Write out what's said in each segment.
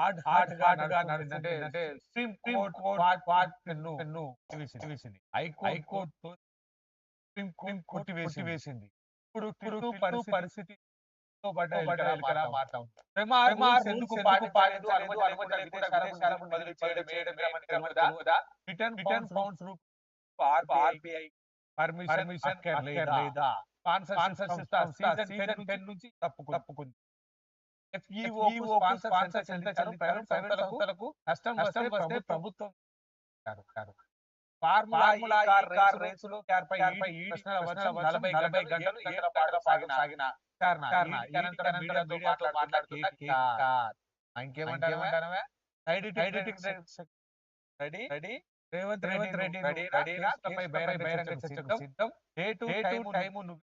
Hard hard హార్డ్గా అంటే supreme court court part pen pen వేసింది హైకోర్ట్ సుప్రీం కోర్ట్ కొట్టి వేసి వేసింది ఇప్పుడు ఇప్పుడు పరిస్థితి ఎందుకు పాటించలేదు? అనుమతి విదేశాలకు బదిలీ చేయడం చేయడం కదా return return funds RBI permission లేదా స్పాన్సర్షిప్ సీజన్ 10 నుంచి తప్పుకుంది. ప్రైవేట్ సంస్థలకు నష్టం వస్తే ప్రభుత్వం ఫార్ములా కార్ రేసులో కార్ పై ప్రశ్నల వర్షం నలభై నలభై గంటలు ఏళ్ళ పాటు సాగిన సాగిన కారణ అనంతరం మీడియాతో మాట్లాడుతూ ఇంకేమంటారు ready ready Revanth Revanth Reddy ready ready రాష్ట్రపై బహిరంగ బహిరంగ చర్చకు సిద్ధం డే టు టైం టైం నువ్వు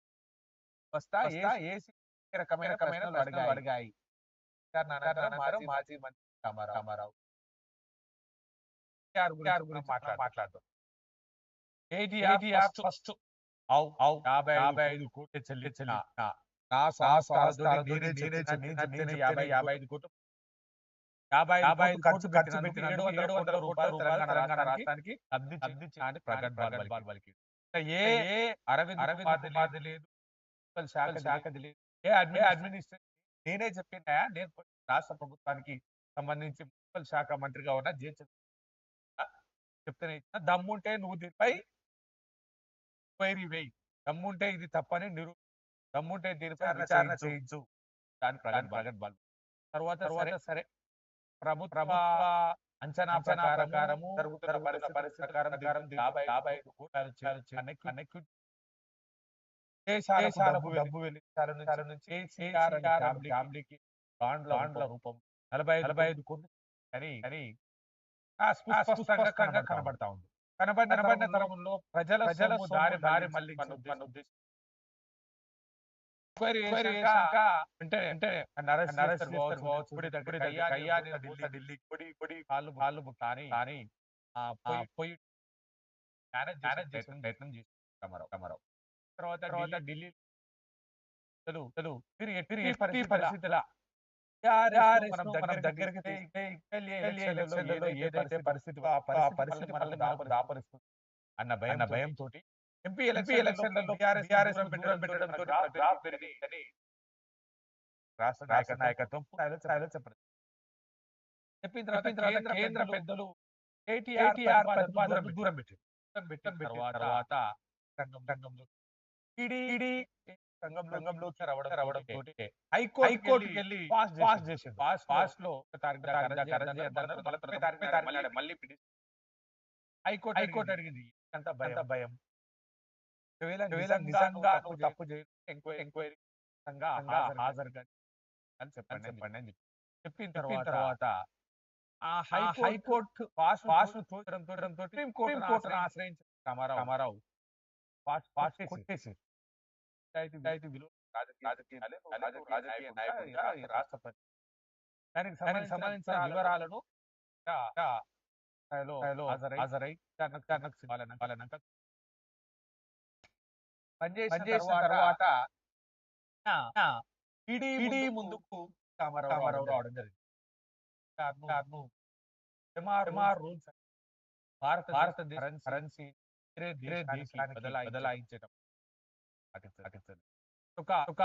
వస్తా ఏసీ రకమైన రకమైన అడిగాయి అడిగాయి మాజీ మాజీ మంత్రి రామారావు మాట్లాడదాం. ఏటీఆర్ ఫస్ట్ యాభై యాభై ఐదు కోట్లు చెల్లించిన నా సంస్థ నేనే చెల్లించిన యాభై యాభై ఐదు కోట్లు యాభై యాభై ఐదు ఖర్చు ఖర్చు పెట్టిన ఏడు వందల కోట్ల రూపాయలు తెలంగాణ రాష్ట్రానికి లబ్ధి లబ్ధి అని ప్రగట్ బాల్ పలికి ఏ అరవింద్ అరవింద్ లేదు. శాఖ శాఖది లేదు. ఏ అడ్మి అడ్మినిస్ట్రేషన్ నేనే చెప్పినా నేను రాష్ట్ర ప్రభుత్వానికి సంబంధించి మున్సిపల్ శాఖ మంత్రిగా ఉన్న జే. చెప్తేనే దమ్ముంటే నువ్వు దీనిపై క్వైరీ వేయి. దమ్ముంటే ఇది తప్పని నిరు దమ్ముంటే దీనిపై విచారణ చేయించు. దాని ప్రగట్ ప్రగట్ బాల్ తర్వాత తర్వాత సరే ప్రభుత్వ అంచనా ప్రకారము జరుగుతున్న పరిస్థితి ప్రకారం డబ్బు వెళ్ళి నుంచి ఫ్యామిలీకి బాండ్ల బాండ్ల రూపం నలభై నలభై ఐదు కోట్లు అని అని స్పష్టంగా కనబడతా ఉంది. కనబడిన కనబడిన తరంలో ప్రజల ప్రజల దారి దారి మళ్ళీ మన ఉద్దేశం అంటే అంటే నరేష్ కావచ్చు ఢిల్లీ ఢిల్లీ పొడి పొడి కాళ్ళు కాళ్ళు కానీ కానీ పోయి మేనేజ్ చేసిన ప్రయత్నం చేసి తర్వాత ఢిల్లీ పరిస్థితుల. దగ్గరికి ఏదైతే పరిస్థితి ఆ పరిస్థితి మనల్ని దాపరిస్తుంది. అన్న భయం అన్న భయం తోటి ఎంపీ ఎంపీ ఎలక్షన్లలో రాష్ట్ర నాయక నాయకత్వం చెప్పండి. చెప్పిన తర్వాత కేంద్ర పెద్దలు దూరం పెట్టి పెట్టిన తర్వాత రంగం రంగంలో ఈడీ రంగం రంగంలోకి రావడం రావడం తోటి హైకోర్టుకి వెళ్ళి పాస్ పాస్ చేసింది పాస్ పాస్లో మళ్ళీ హైకోర్టు హైకోర్టు అడిగింది. అంత భయం. భయం. ఒకవేళ నిజంగా నువ్వు తప్పు చేయ ఎంక్వైరీ హాజరుగా అని చెప్పండి చెప్పండి అని చెప్పిన తర్వాత ఆ హైకోర్టు పాస్ పాస్ తోచడం తోచడం తోటి సుప్రీం కోర్టును ఆశ్రయించి రామారావు రామారావు. కొట్టేసి పంచాయతీ విలువ రాజకీయ నాయకుడిగా ఈ రాష్ట్రపతి. దానికి సంబంధించిన వివరాలను హాజరై. పాలన పనిచేసిన తర్వాత ఈడీ ముందుకు రామారావు రావడం జరిగింది. భారత భారతదేశ కరెన్సీ బదలాయించడం. పాటించాలి ఒక ఒక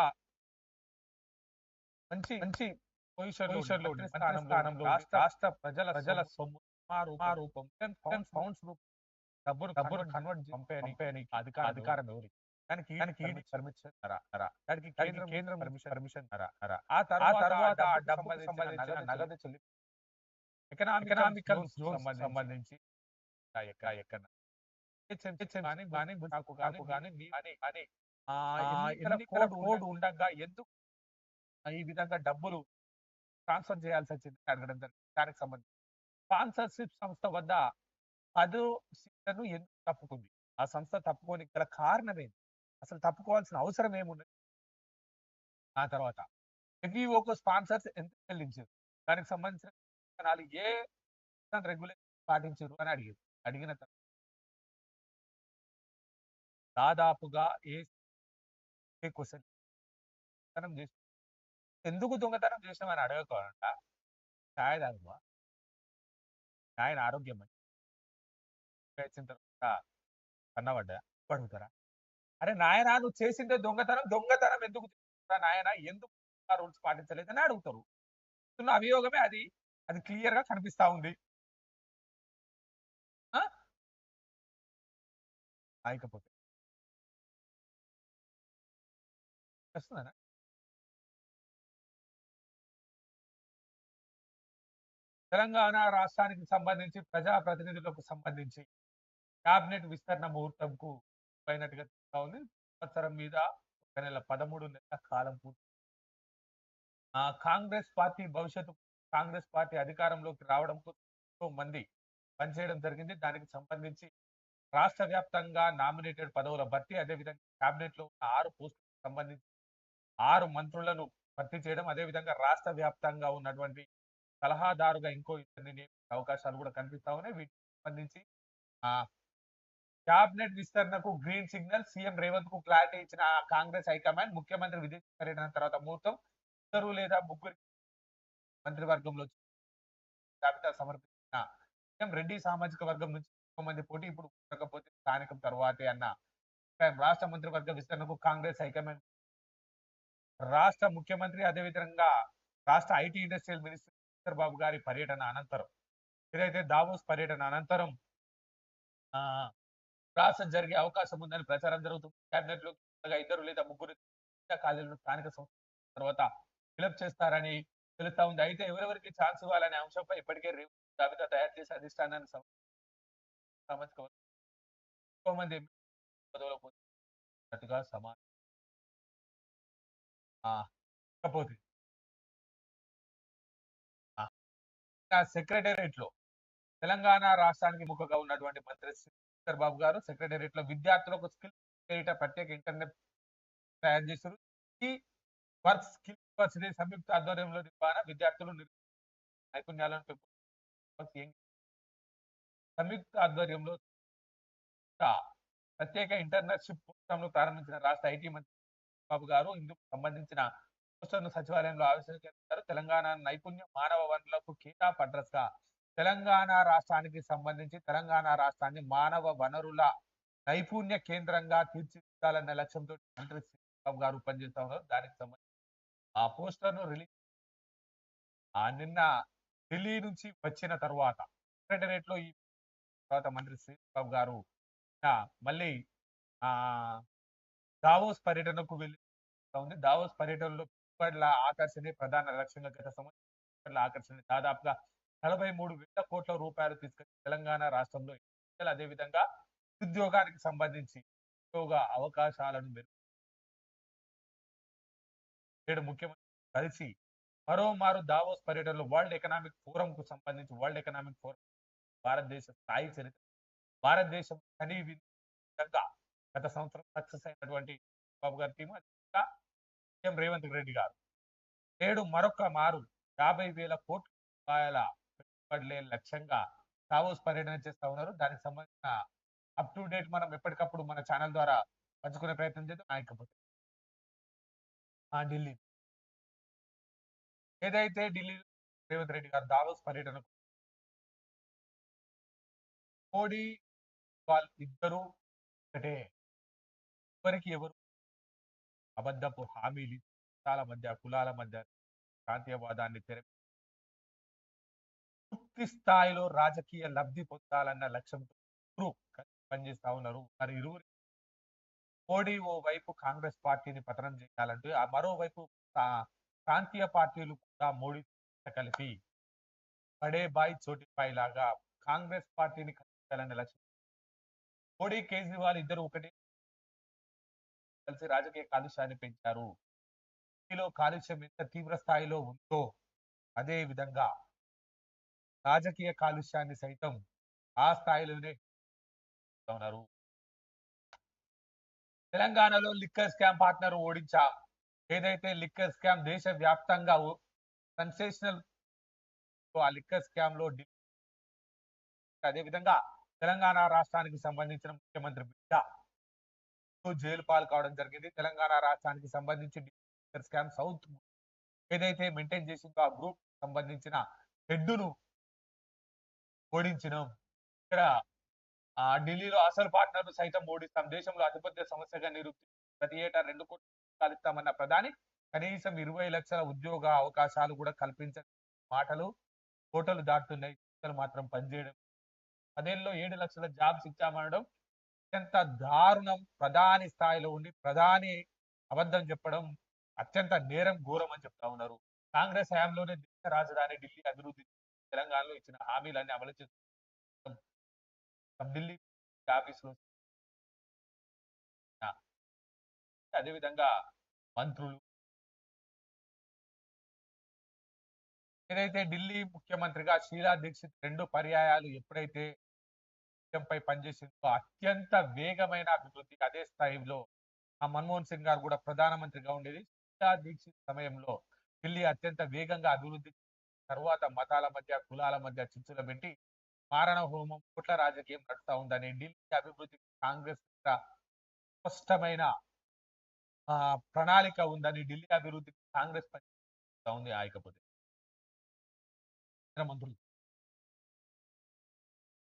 మంచి మంచి పొజిషన్లో స్థానంలో రాష్ట్ర ప్రజల ప్రజల సొమ్ము రూపం. పౌండ్స్ రూపం. డబ్బును డబ్బును కన్వర్ట్ పంపేని అధికారం అధికారం ఎవరి? దానికి దానికి పర్మిషన్ దానికి కేంద్రం కేంద్రం పర్మిషన్ పర్మిషన్ ఆ తర్వాత ఆ డబ్బు సంబంధించిన నగదు చెల్లి ఎకనామికల్ సంబంధించి ఎక్కడ కోడ్ ఉండగా ఎందుకు ఈ విధంగా డబ్బులు ట్రాన్స్ఫర్ చేయాల్సి వచ్చింది అడగడం దానికి సంబంధించి. స్పాన్సర్షిప్ సంస్థ వద్ద సీట్లను ఎందుకు తప్పుకుంది? ఆ సంస్థ తప్పుకొని గల కారణం ఏంటి? అసలు తప్పుకోవాల్సిన అవసరం ఏమున్నది? ఆ తర్వాత ఎఫ్ఈఓకు స్పాన్సర్స్ ఎంత చెల్లించారు? దానికి సంబంధించిన ఏ రెగ్యులేషన్ పాటించారు అని అడిగారు. అడిగిన తర్వాత దాదాపుగా ఏ క్వశ్చన్ దొంగతనం చేసి ఎందుకు దొంగతనం చేసినామని అడగకుండా ఛాయ్ తాగవా ఆయన ఆరోగ్యం మంచి వచ్చిన తర్వాత కన్నబడ్డా పడుగుతారా? అరే నాయన నువ్వు చేసిందే దొంగతనం దొంగతనం ఎందుకు నాయన? ఎందుకు రూల్స్ పాటించలేదని అడుగుతారు. నా అభియోగమే అది అది క్లియర్గా కనిపిస్తా ఉంది. ఆ? ఆయకపోతే వస్తుందనా? తెలంగాణ రాష్ట్రానికి సంబంధించి ప్రజాప్రతినిధులకు సంబంధించి క్యాబినెట్ విస్తరణ ముహూర్తంకు పోయినట్టుగా తెలుస్తా ఉంది. సంవత్సరం మీద ఒక నెల పదమూడు నెలల కాలం పూర్తి. ఆ కాంగ్రెస్ పార్టీ భవిష్యత్తు కాంగ్రెస్ పార్టీ అధికారంలోకి రావడంతో ఎంతో మంది పనిచేయడం జరిగింది. దానికి సంబంధించి రాష్ట్ర వ్యాప్తంగా నామినేటెడ్ పదవుల భర్తీ అదేవిధంగా క్యాబినెట్లో ఉన్న ఆరు పోస్టులకు సంబంధించి ఆరు మంత్రులను భర్తీ చేయడం అదేవిధంగా రాష్ట్ర వ్యాప్తంగా ఉన్నటువంటి సలహాదారుగా ఇంకో ఇద్దరిని అవకాశాలు కూడా కనిపిస్తా ఉన్నాయి. వీటికి సంబంధించి ఆ క్యాబినెట్ విస్తరణకు గ్రీన్ సిగ్నల్ సీఎం రేవంత్కు క్లారిటీ ఇచ్చిన కాంగ్రెస్ హైకమాండ్ ముఖ్యమంత్రి విదేశీ పర్యటన తర్వాత ముహూర్తం ఇద్దరు లేదా ముగ్గురు మంత్రివర్గంలో జాబితా సమర్పించిన సీఎం రెడ్డి సామాజిక వర్గం నుంచి ఎక్కువ మంది పోటీ ఇప్పుడు ఉండకపోతే స్థానికం తర్వాతే అన్న రాష్ట్ర మంత్రివర్గ విస్తరణకు కాంగ్రెస్ హైకమాండ్ రాష్ట్ర ముఖ్యమంత్రి అదేవిధంగా రాష్ట్ర ఐటీ ఇండస్ట్రియల్ మినిస్టర్ బాబు గారి పర్యటన అనంతరం ఏదైతే దావోస్ పర్యటన అనంతరం రాష్ట్ర జరిగే అవకాశం ఉందని ప్రచారం జరుగుతుంది కేబినెట్లో ఇద్దరు లేదా ముగ్గురు ఖాళీలను స్థానిక సంస్థ తర్వాత ఫిలప్ చేస్తారని తెలుస్తా ఉంది. అయితే ఎవరెవరికి ఛాన్స్ ఇవ్వాలనే అంశంపై ఇప్పటికే జాబితా తయారు చేసి అధిష్టానాన్ని సామాజిక ఎక్కువ మంది సమాచారం ఇకపోతే సెక్రటేరియట్లో తెలంగాణ రాష్ట్రానికి ముఖగా ఉన్నటువంటి మంత్రి శ్రీధర్ బాబు గారు సెక్రటేరియట్లో విద్యార్థులకు స్కిల్ పేరిట ప్రత్యేక ఇంటర్నెట్ తయారు చేశారు. ఈ వర్క్ స్కిల్ యూనివర్సిటీ సంయుక్త ఆధ్వర్యంలో నిర్వహణ విద్యార్థులు నైపుణ్యాలను పెంపు- సంయుక్త ఆధ్వర్యంలో ప్రత్యేక ఇంటర్నెట్షిప్ ప్రోగ్రామ్ ప్రారంభించిన రాష్ట్ర ఐటీ మంత్రి బాబు గారు. ఇందుకు సంబంధించిన పోస్టర్ను సచివాలయంలో ఆవిష్కరించారు. తెలంగాణ నైపుణ్య మానవ వనరులకు కేటాప్ అడ్రస్గా తెలంగాణ రాష్ట్రానికి సంబంధించి తెలంగాణ రాష్ట్రాన్ని మానవ వనరుల నైపుణ్య కేంద్రంగా తీర్చిదిద్దాలన్న లక్ష్యంతో మంత్రి బాబు గారు పనిచేస్తా ఉన్నారు. దానికి సంబంధించి ఆ పోస్టర్ను రిలీజ్ నిన్న ఢిల్లీ నుంచి వచ్చిన తర్వాత సెక్రటరేట్లో ఈ తర్వాత మంత్రి శ్రీబాబు గారు మళ్ళీ ఆ దావోస్ పర్యటనకు వెళ్ళి ఉంది దావోస్ పర్యటనలో పెట్టుబడుల ఆకర్షణ ప్రధాన లక్ష్యంగా గత సంవత్సరం పెట్టుబడుల ఆకర్షణ. దాదాపుగా నలభై మూడు వేల కోట్ల రూపాయలు తీసుకొని తెలంగాణ రాష్ట్రంలో అదేవిధంగా ఉద్యోగానికి సంబంధించి ఉద్యోగ అవకాశాలను నేడు ముఖ్యమంత్రి కలిసి మరోమారు దావోస్ పర్యటనలో వరల్డ్ ఎకనామిక్ ఫోరం కు సంబంధించి వరల్డ్ ఎకనామిక్ ఫోరం భారతదేశ స్థాయి చరిత్ర భారతదేశం కనీ విధంగా గత సంవత్సరం సక్సెస్ అయినటువంటి బాబు గారి టీము అదేవిధంగా సీఎం రేవంత్ రెడ్డి గారు. నేడు మరొక మారు యాభై వేల కోట్ల రూపాయల పెట్టుబడులే లక్ష్యంగా దావోస్ పర్యటన చేస్తా ఉన్నారు. దానికి సంబంధించిన అప్ టు డేట్ మనం ఎప్పటికప్పుడు మన ఛానల్ ద్వారా పంచుకునే ప్రయత్నం చేద్దాం. ఆయకపోతే ఆ ఢిల్లీ. ఏదైతే ఢిల్లీ రేవంత్ రెడ్డి గారు దావోస్ పర్యటన మోడీ వాళ్ళు ఇద్దరు ఒకటే ఎవరికి ఎవరు అబద్ధపు హామీలు కులాల మధ్య కులాల మధ్య ప్రాంతీయవాదాన్ని తెర పూర్తి స్థాయిలో రాజకీయ లబ్ధి పొందాలన్న లక్ష్యంతో పనిచేస్తా ఉన్నారు. మరి ఇరువురు మోడీ ఓ వైపు కాంగ్రెస్ పార్టీని పతనం చేయాలంటే ఆ మరోవైపు ప్రాంతీయ పార్టీలు కూడా మోడీ కలిపి పడే బాయ్ చోటి లాగా కాంగ్రెస్ పార్టీని కల్పించాలనే లక్ష్యం. మోడీ కేజ్రీవాల్ ఇద్దరు ఒకటి కలిసి రాజకీయ కాలుష్యాన్ని పెంచారు. ఢిల్లీలో కాలుష్యం ఎంత తీవ్ర స్థాయిలో ఉందో అదే విధంగా రాజకీయ కాలుష్యాన్ని సైతం ఆ స్థాయిలోనే ఉన్నారు. తెలంగాణలో లిక్కర్ స్కామ్ పార్ట్నర్ ఓడించా. ఏదైతే లిక్కర్ స్కామ్ దేశ వ్యాప్తంగా సెన్సేషనల్ ఆ లిక్కర్ స్కామ్లో అదే విధంగా తెలంగాణ రాష్ట్రానికి సంబంధించిన ముఖ్యమంత్రి బిడ్డ జైలు పాలు కావడం జరిగింది. తెలంగాణ రాష్ట్రానికి సంబంధించి స్కామ్ సౌత్ ఏదైతే మెయింటైన్ చేసిందో ఆ గ్రూప్ సంబంధించిన హెడ్ను ఓడించినాం. ఇక్కడ ఆ ఢిల్లీలో అసలు పార్ట్నర్ సైతం ఓడిస్తాం. దేశంలో అతిపెద్ద సమస్యగా నిరూపి ప్రతి ఏటా రెండు కోట్లు కలుస్తామన్న ప్రధాని కనీసం ఇరవై లక్షల ఉద్యోగ అవకాశాలు కూడా కల్పించ మాటలు కోటలు దాటుతున్నాయి. మాత్రం పనిచేయడం. పదేళ్ళలో ఏడు లక్షల జాబ్స్ ఇచ్చామనడం అత్యంత దారుణం ప్రధాని స్థాయిలో ఉండి ప్రధాని అబద్ధం చెప్పడం అత్యంత నేరం ఘోరం అని చెప్తా ఉన్నారు. కాంగ్రెస్ హయాంలోనే దేశ రాజధాని ఢిల్లీ అభివృద్ధి తెలంగాణలో ఇచ్చిన హామీలన్నీ అమలు చేస్తున్నారు ఢిల్లీ ఆఫీసులో అదేవిధంగా మంత్రులు ఏదైతే ఢిల్లీ ముఖ్యమంత్రిగా షీలా దీక్షిత్ రెండు పర్యాయాలు ఎప్పుడైతే పై పనిచేసేందుకు అత్యంత వేగమైన అభివృద్ధి అదే స్థాయిలో ఆ మన్మోహన్ సింగ్ గారు కూడా ప్రధానమంత్రిగా ఉండేది. షీలా దీక్షిత్ సమయంలో ఢిల్లీ అత్యంత వేగంగా అభివృద్ధి తర్వాత మతాల మధ్య కులాల మధ్య చిచ్చుల పెట్టి మారణ హోమం కుట్ల రాజకీయం నడుస్తా ఉందని ఢిల్లీ అభివృద్ధి కాంగ్రెస్ స్పష్టమైన ఆ ప్రణాళిక ఉందని ఢిల్లీ అభివృద్ధి కాంగ్రెస్ పని ఉంది. ఆయకపోతే మంత్రులు.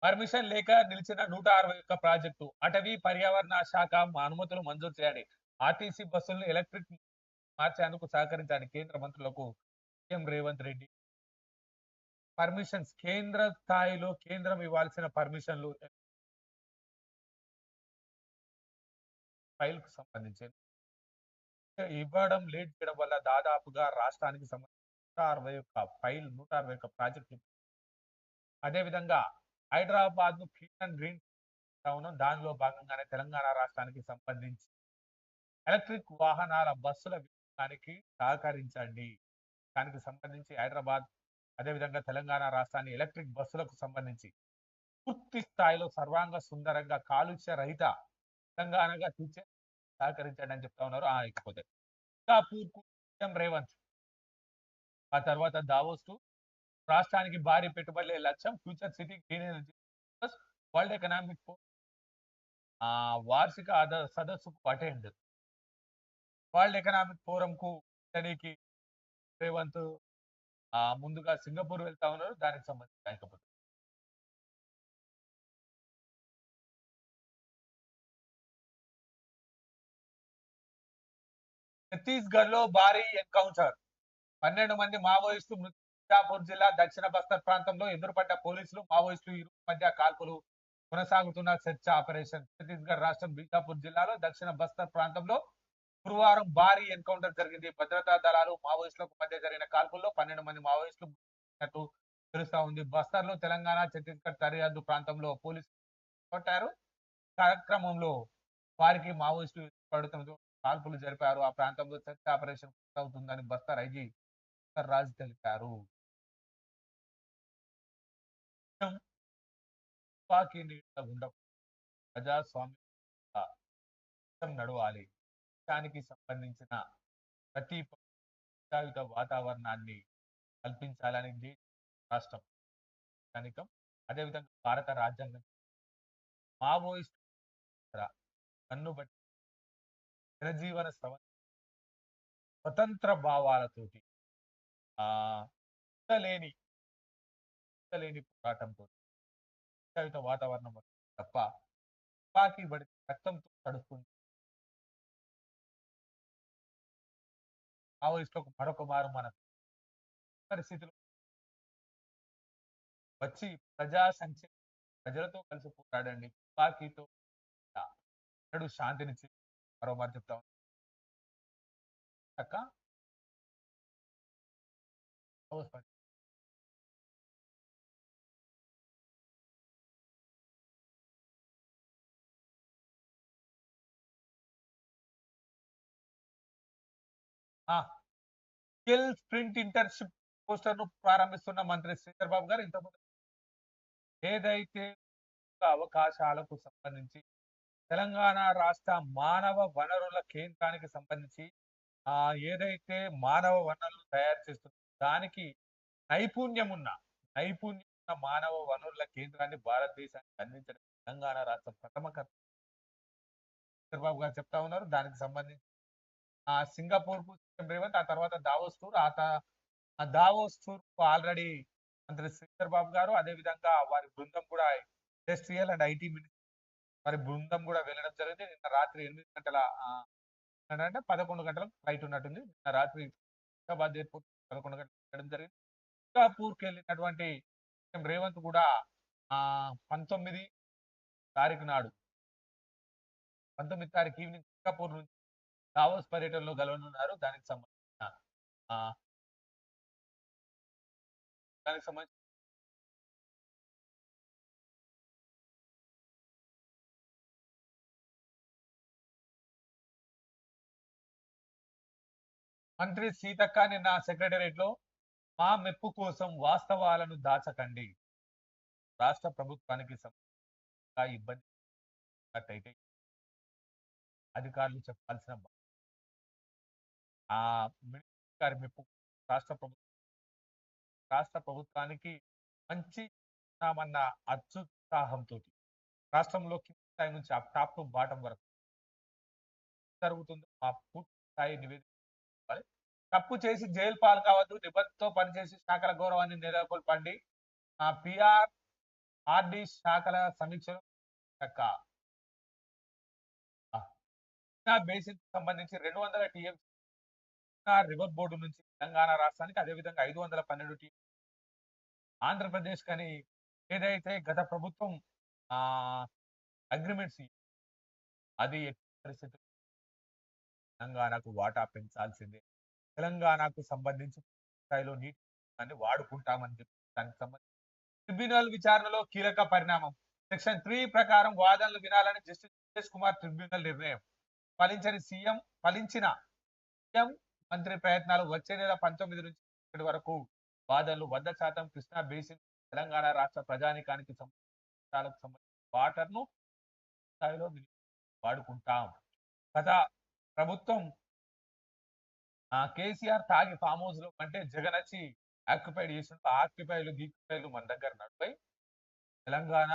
పర్మిషన్ లేక నిలిచిన నూట అరవై ఒక్క ప్రాజెక్టు అటవీ పర్యావరణ శాఖ అనుమతులు మంజూరు చేయాలి. ఆర్టీసీ బస్సులను ఎలక్ట్రిక్ మార్చేందుకు సహకరించాలి కేంద్ర మంత్రులకు సీఎం రేవంత్ రెడ్డి. పర్మిషన్స్ కేంద్ర స్థాయిలో కేంద్రం ఇవ్వాల్సిన పర్మిషన్లు ఫైల్కు సంబంధించి ఇవ్వడం లేట్ చేయడం వల్ల దాదాపుగా రాష్ట్రానికి సంబంధించి నూట అరవై ఒక్క ఫైల్ నూట అరవై ఒక్క ప్రాజెక్టు అదేవిధంగా హైదరాబాద్ను క్లీన్ అండ్ గ్రీన్ ఉన్నాం దానిలో భాగంగానే తెలంగాణ రాష్ట్రానికి సంబంధించి ఎలక్ట్రిక్ వాహనాల బస్సుల వినియోగానికి సహకరించండి. దానికి సంబంధించి హైదరాబాద్ అదేవిధంగా తెలంగాణ రాష్ట్రాన్ని ఎలక్ట్రిక్ బస్సులకు సంబంధించి పూర్తి స్థాయిలో సర్వాంగ సుందరంగా కాలుష్య రహిత తెలంగాణగా తీర్చే సహకరించండి అని చెప్తా ఉన్నారు ఆ ఇకపోతే రేవంత్. ఆ తర్వాత దావోస్ టు రాష్ట్రానికి భారీ పెట్టుబడులే లక్ష్యం. Future city green energy world economic ఆ వార్షిక సదస్సుకు అటెండ్. వరల్డ్ ఎకనామిక్ ఫోరం కు ఇతనికి రేవంత్ ముందుగా సింగపూర్ వెళ్తా ఉన్నారు. దానికి సంబంధించి కాకపోతే ఛత్తీస్గఢ్లో భారీ ఎన్కౌంటర్. పన్నెండు మంది మావోయిస్టు మిర్జాపూర్ జిల్లా దక్షిణ బస్తర్ ప్రాంతంలో ఎదురుపడ్డ పోలీసులు మావోయిస్టులు ఇరు మధ్య కాల్పులు కొనసాగుతున్న చర్చ ఆపరేషన్. ఛత్తీస్గఢ్ రాష్ట్రం బీజాపూర్ జిల్లాలో దక్షిణ బస్తర్ ప్రాంతంలో గురువారం భారీ ఎన్కౌంటర్ జరిగింది. భద్రతా దళాలు మావోయిస్టులకు మధ్య జరిగిన కాల్పుల్లో పన్నెండు మంది మావోయిస్టులు తెలుస్తా ఉంది. బస్తర్లో తెలంగాణ ఛత్తీస్గఢ్ సరిహద్దు ప్రాంతంలో పోలీసులు కొట్టారు. కార్యక్రమంలో వారికి మావోయిస్టులు పడుతుందో కాల్పులు జరిపారు. ఆ ప్రాంతంలో చర్చ ఆపరేషన్ అవుతుందని బస్తర్ ఐజీ రాజు తెలిపారు. తుపాకీ నీళ్ళ ప్రజాస్వామ్యం నడవాలి. దానికి సంబంధించిన ప్రతి ప్రజాయుత వాతావరణాన్ని కల్పించాలని దేశ రాష్ట్రం స్థానికం అదేవిధంగా భారత రాజ్యాంగం మావోయిస్ట్ కన్ను బట్టి జనజీవన స్వతంత్ర భావాలతోటి ఆ లేని లేని పోరాటంతో కవిత వాతావరణం తప్ప తుపాకీ బడి రక్తంతో తడుస్తుంది మావోయిస్టులకు మరొక మారు మన పరిస్థితులు వచ్చి ప్రజా సంక్షేమ ప్రజలతో కలిసి పోరాడండి. తుపాకీతో ఎన్నడూ శాంతినిచ్చి మరో మాట చెప్తా అక్క స్కిల్ స్ప్రింట్ ఇంటర్న్షిప్ పోస్టర్ను ప్రారంభిస్తున్న మంత్రి శ్రీధర్ బాబు గారు ఇంతకుముందు ఏదైతే అవకాశాలకు సంబంధించి తెలంగాణ రాష్ట్ర మానవ వనరుల కేంద్రానికి సంబంధించి ఆ ఏదైతే మానవ వనరులు తయారు చేస్తుందో దానికి నైపుణ్యం ఉన్న నైపుణ్యం ఉన్న మానవ వనరుల కేంద్రాన్ని భారతదేశానికి అందించడం తెలంగాణ రాష్ట్ర ప్రథమ చంద్రబాబు గారు చెప్తా ఉన్నారు దానికి సంబంధించి సింగపూర్కు రేవంత్ ఆ తర్వాత దావోస్ టూర్ ఆ దావోస్ టూర్ ఆల్రెడీ మంత్రి శ్రీధర్ బాబు గారు అదే విధంగా వారి బృందం కూడా ఇండస్ట్రియల్ అండ్ ఐటీ మినిస్టర్ వారి బృందం కూడా వెళ్ళడం జరిగింది. నిన్న రాత్రి ఎనిమిది గంటల అంటే పదకొండు గంటలకు ఫ్లైట్ ఉన్నట్టుంది. నిన్న రాత్రి హైదరాబాద్ ఎయిర్పోర్ట్ పదకొండు గంటలకు వెళ్ళడం జరిగింది. సింగపూర్కి వెళ్ళినటువంటి రేవంత్ కూడా ఆ పంతొమ్మిది తారీఖు నాడు పంతొమ్మిది తారీఖు ఈవినింగ్ సింగపూర్ నుంచి దావోస్ పర్యటనలో గెలవనున్నారు. దానికి సంబంధించిన దానికి సంబంధించిన మంత్రి సీతక్క నిన్న సెక్రటరియట్లో మా మెప్పు కోసం వాస్తవాలను దాచకండి. రాష్ట్ర ప్రభుత్వానికి ఇబ్బంది అధికారులు చెప్పాల్సిన ఆ మినిస్టర్ గారి మెప్పు రాష్ట్ర ప్రభుత్వం. రాష్ట్ర ప్రభుత్వానికి మంచి చేస్తామన్న అత్యుత్సాహంతో రాష్ట్రంలో కింది స్థాయి నుంచి ఆ టాప్ టు బాటం వరకు జరుగుతుందో. ఆ పూర్తి స్థాయి నివేదిక తప్పు చేసి జైలు పాలు కావద్దు నిబద్ధతో పనిచేసి శాఖల గౌరవాన్ని నెలకొల్పండి. ఆ పిఆర్ ఆర్డి శాఖల సమీక్షలు బేసిన్ సంబంధించి రెండు వందల టీఎంసీ రివర్ బోర్డు నుంచి తెలంగాణ రాష్ట్రానికి అదేవిధంగా ఐదు వందల పన్నెండు టీ ఆంధ్రప్రదేశ్ కానీ ఏదైతే గత ప్రభుత్వం అగ్రిమెంట్స్ అది పరిస్థితి తెలంగాణకు వాటా పెంచాల్సిందే. తెలంగాణకు సంబంధించి స్థాయిలో నీటి వాడుకుంటామని చెప్పి దానికి సంబంధించి ట్రిబ్యునల్ విచారణలో కీలక పరిణామం. సెక్షన్ త్రీ ప్రకారం వాదనలు వినాలని జస్టిస్ సురేష్ కుమార్ ట్రిబ్యునల్ నిర్ణయం. ఫలించని సీఎం ఫలించిన సీఎం మంత్రి ప్రయత్నాలు వచ్చే నెల పంతొమ్మిది నుంచి ఇప్పటి వరకు వాదనలు వంద శాతం కృష్ణా బేసిన్ తెలంగాణ రాష్ట్ర ప్రజానికానికి సంబంధించిన వాటర్ను స్థాయిలో వాడుకుంటాం. గత ప్రభుత్వం కేసీఆర్ తాగి ఫామ్ హౌస్లో అంటే జగన్ వచ్చి ఆక్యుపైడ్ చేసిన ఆక్యుపైలు గీక్యుపైలు మన దగ్గర నడిపాయి తెలంగాణ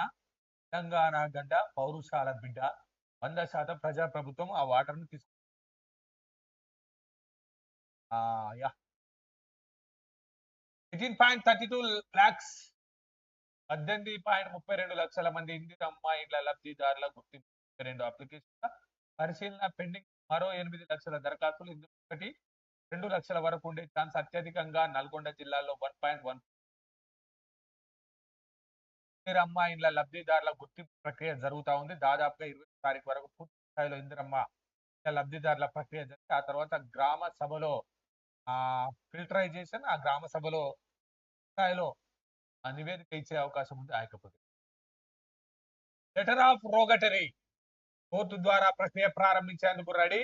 తెలంగాణ గడ్డ పౌరుషాల బిడ్డ. వంద శాతం ప్రజా ప్రభుత్వం ఆ వాటర్ను తీసుకు ఆ, yeah eighteen point thirty two lakhs పద్దెనిమిది పాయింట్ ముప్పై రెండు లక్షల మంది ఇందిరమ్మ అమ్మాయిల లబ్ధిదారుల గుర్తింపు. రెండు అప్లికేషన్ల పరిశీలన పెండింగ్ మరో ఎనిమిది లక్షల దరఖాస్తులు. ఇందులో ఒకటి రెండు లక్షల వరకు ఉండే ఛాన్స్ అత్యధికంగా నల్గొండ జిల్లాలో వన్ పాయింట్ వన్ ఇందిరమ్మ ఇండ్ల లబ్ధిదారుల గుర్తింపు ప్రక్రియ జరుగుతూ ఉంది. దాదాపుగా ఇరవై తారీఖు వరకు పూర్తి స్థాయిలో ఇందిరమ్మ లబ్ధిదారుల ప్రక్రియ జరిగి ఆ తర్వాత గ్రామ సభలో ఆ ఫిల్టరైజేషన్ ఆ గ్రామ సభలో స్థాయిలో నివేదిక ఇచ్చే అవకాశం ఉంది ఆయకపోతే లెటర్ ఆఫ్ రోగటరీ కోర్టు ద్వారా ప్రక్రియ ప్రారంభించేందుకు రెడీ.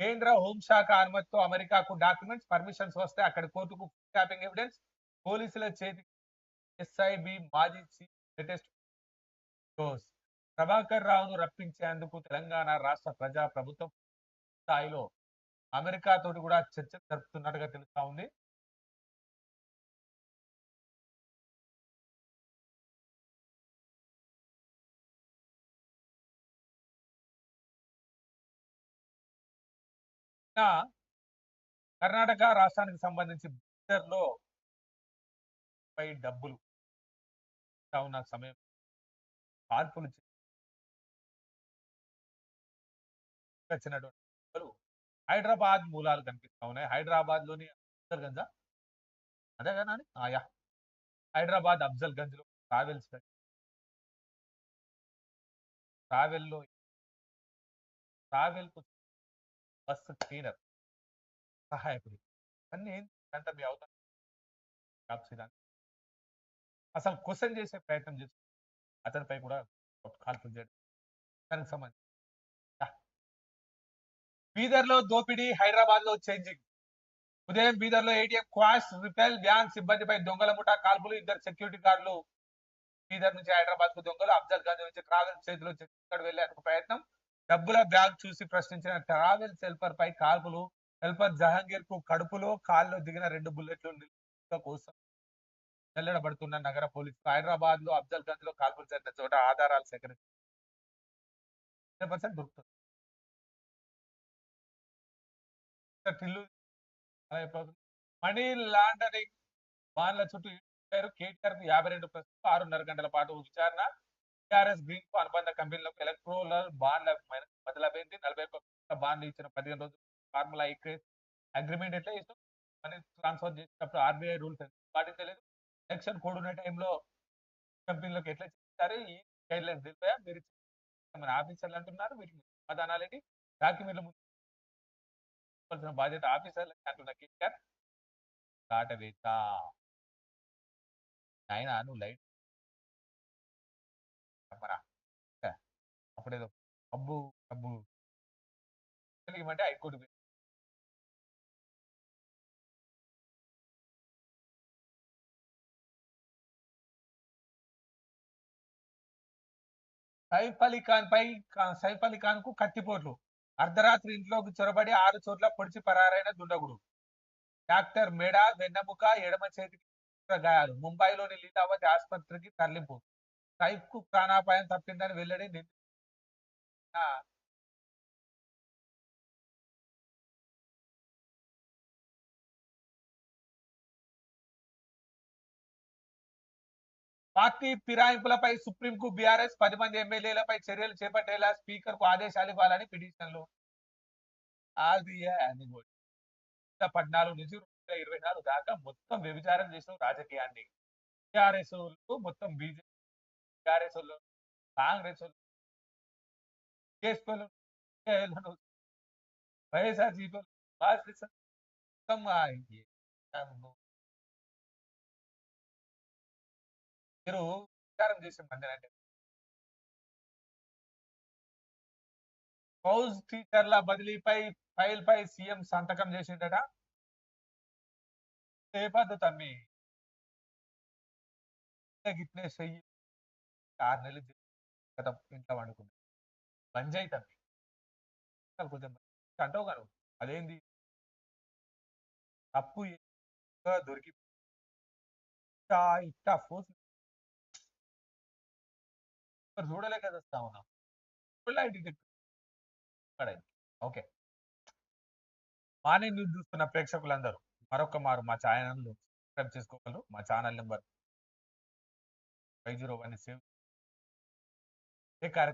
కేంద్ర హోంశాఖ అనుమతితో అమెరికాకు డాక్యుమెంట్స్ పర్మిషన్స్ వస్తే అక్కడ కోర్టుకు ట్యాపింగ్ ఎవిడెన్స్ పోలీసుల చేతి ఎస్ఐబి మాజీ లేటెస్ట్ ప్రభాకర్ రావును రప్పించేందుకు తెలంగాణ రాష్ట్ర ప్రజా ప్రభుత్వం స్థాయిలో అమెరికా తోటి కూడా చర్చ జరుపుతున్నట్టుగా తెలుస్తా ఉంది కర్ణాటక రాష్ట్రానికి సంబంధించి లో పై డబ్బులు ఉన్న సమయం మార్పులు వచ్చినటువంటి హైదరాబాద్ మూలాలు కనిపిస్తా ఉన్నాయి. హైదరాబాద్లోని అఫ్జల్ అదే కదా నాని? హైదరాబాద్ అఫ్జల్ గంజ్లో ట్రావెల్స్ ట్రావెల్లో ట్రావెల్కు బస్సు క్లీనర్ సహాయకుడు. అన్ని ఏంటంటే మీ అవతారం. అసలు క్వశ్చన్ చేసే ప్రయత్నం చేస్తాను అతనిపై కూడా కాల్పులు చేయడం దానికి సంబంధించి బీదర్లో దోపిడీ హైదరాబాద్లో చేంజింగ్. ఉదయం బీదర్లో ఏటీఎం క్వాష్ రిపెల్ బ్యాంక్ సిబ్బందిపై దొంగల ముఠా కాల్పులు ఇద్దరు సెక్యూరిటీ గార్డులు బీదర్ నుంచి హైదరాబాద్కు దొంగలు అఫ్జల్ గంజ్ నుంచి ట్రావెల్ చేతిలో ఛత్తీస్గఢ్ వెళ్ళేందుకు ప్రయత్నం? డబ్బుల బ్యాగ్ చూసి ప్రశ్నించిన ట్రావెల్ హెల్పర్ పై కాల్పులు హెల్పర్ జహంగీర్కు కడుపులో కాల్లో దిగిన రెండు బుల్లెట్లు కోసం వెల్లడబడుతున్న నగర పోలీసులు హైదరాబాద్లో అఫ్జల్ గంజ్లో కాల్పులు జరిగిన చోట ఆధారాలు సేకరించి దొరుకుతుంది. టిల్లు అయిపోతుంది మనీ లాండరింగ్ బాన్ల చుట్టూ పేరు కేటీఆర్కు యాభై రెండు ప్రశ్నలు ఆరున్నర గంటల పాటు విచారణ. టిఆర్ఎస్ గ్రీన్కు అనుబంధ కంపెనీలకు ఎలక్ట్రోలర్ బాండ్ల బదులైంది నలభై ఒక్క బాండ్లు ఇచ్చిన పదిహేను రోజులు ఫార్ములా ఈక్వేస్ అగ్రిమెంట్ ఎట్లా చేస్తాం మనీ ట్రాన్స్ఫర్ చేసినప్పుడు ఆర్బీఐ రూల్స్ పాటించలేదు? ఎలక్షన్ కోడ్ ఉన్న టైంలో కంపెనీలకు ఎట్లా చేస్తారు ఈ గైడ్ లైన్స్ తెలిపాయా? మీరు మన ఆఫీసర్లు అంటున్నారు. వీటిని సమాధానాలేంటి? డాక్యుమెంట్ల డాక్యుమెంట్లు ముందు బాధ్యత ఆఫీసర్లకి అంటున్న కేటీఆర్ దాటవేత ఆయన నువ్వు లైట్ చెప్పరా అప్పుడేదో అబ్బు అబ్బు. తెలియమంటే హైకోర్టు సైఫ్ అలీ ఖాన్ పై సైఫ్ అలీ ఖాన్కు కత్తిపోట్లు. అర్ధరాత్రి ఇంట్లోకి చొరబడి ఆరు చోట్ల పొడిచి పరారైన దుండగుడు. డాక్టర్ మెడ వెన్నెముక ఎడమ చేతికి గాయాలు. ముంబైలోని లీలావతి ఆసుపత్రికి తరలింపు. సైఫ్కు ప్రాణాపాయం తప్పిందని వెల్లడి పార్టీ ఫిరాయింపులపై సుప్రీంకు బీఆర్ఎస్ పది మంది ఎమ్మెల్యేలపై చర్యలు చేపట్టేలా స్పీకర్కు ఆదేశాలు ఇవ్వాలని పిటిషన్లు. పద్నాలుగు నుంచి రెండు ఇరవై నాలుగు దాకా మొత్తం వ్యభిచారం చేసిన రాజకీయాన్ని. టిఆర్ఎస్ మొత్తం బీజేపీ టిఆర్ఎస్ కాంగ్రెస్ వాళ్ళు బీఎస్పీ వైఎస్ఆర్సీపీ మొత్తం మీరు విచారం చేసే మంది హౌస్ టీచర్ల బదిలీపై ఫైల్ పై సీఎం సంతకం చేసిందట ఏ పద్ధతి అమ్మి? గిట్నే చెయ్యి? ఆరు నెలలు చేసి కదా ఇంట్లో వండుకుంది బంద్ చేయి తమ్మి. కొంచెం అంటావు గారు. అదేంది? తప్పు దొరికి ఇట్టా ఇట్టా ఫోర్స్ మరి చూడలేక వస్తా ఉన్నాం. ఇంటికి ఓకే. బాగానే న్యూస్ చూస్తున్న ప్రేక్షకులందరూ మరొక మారు మా ఛానల్ సబ్స్క్రైబ్ చేసుకోగలరు. మా channel number five zero one save ఏ కార్యక్రమం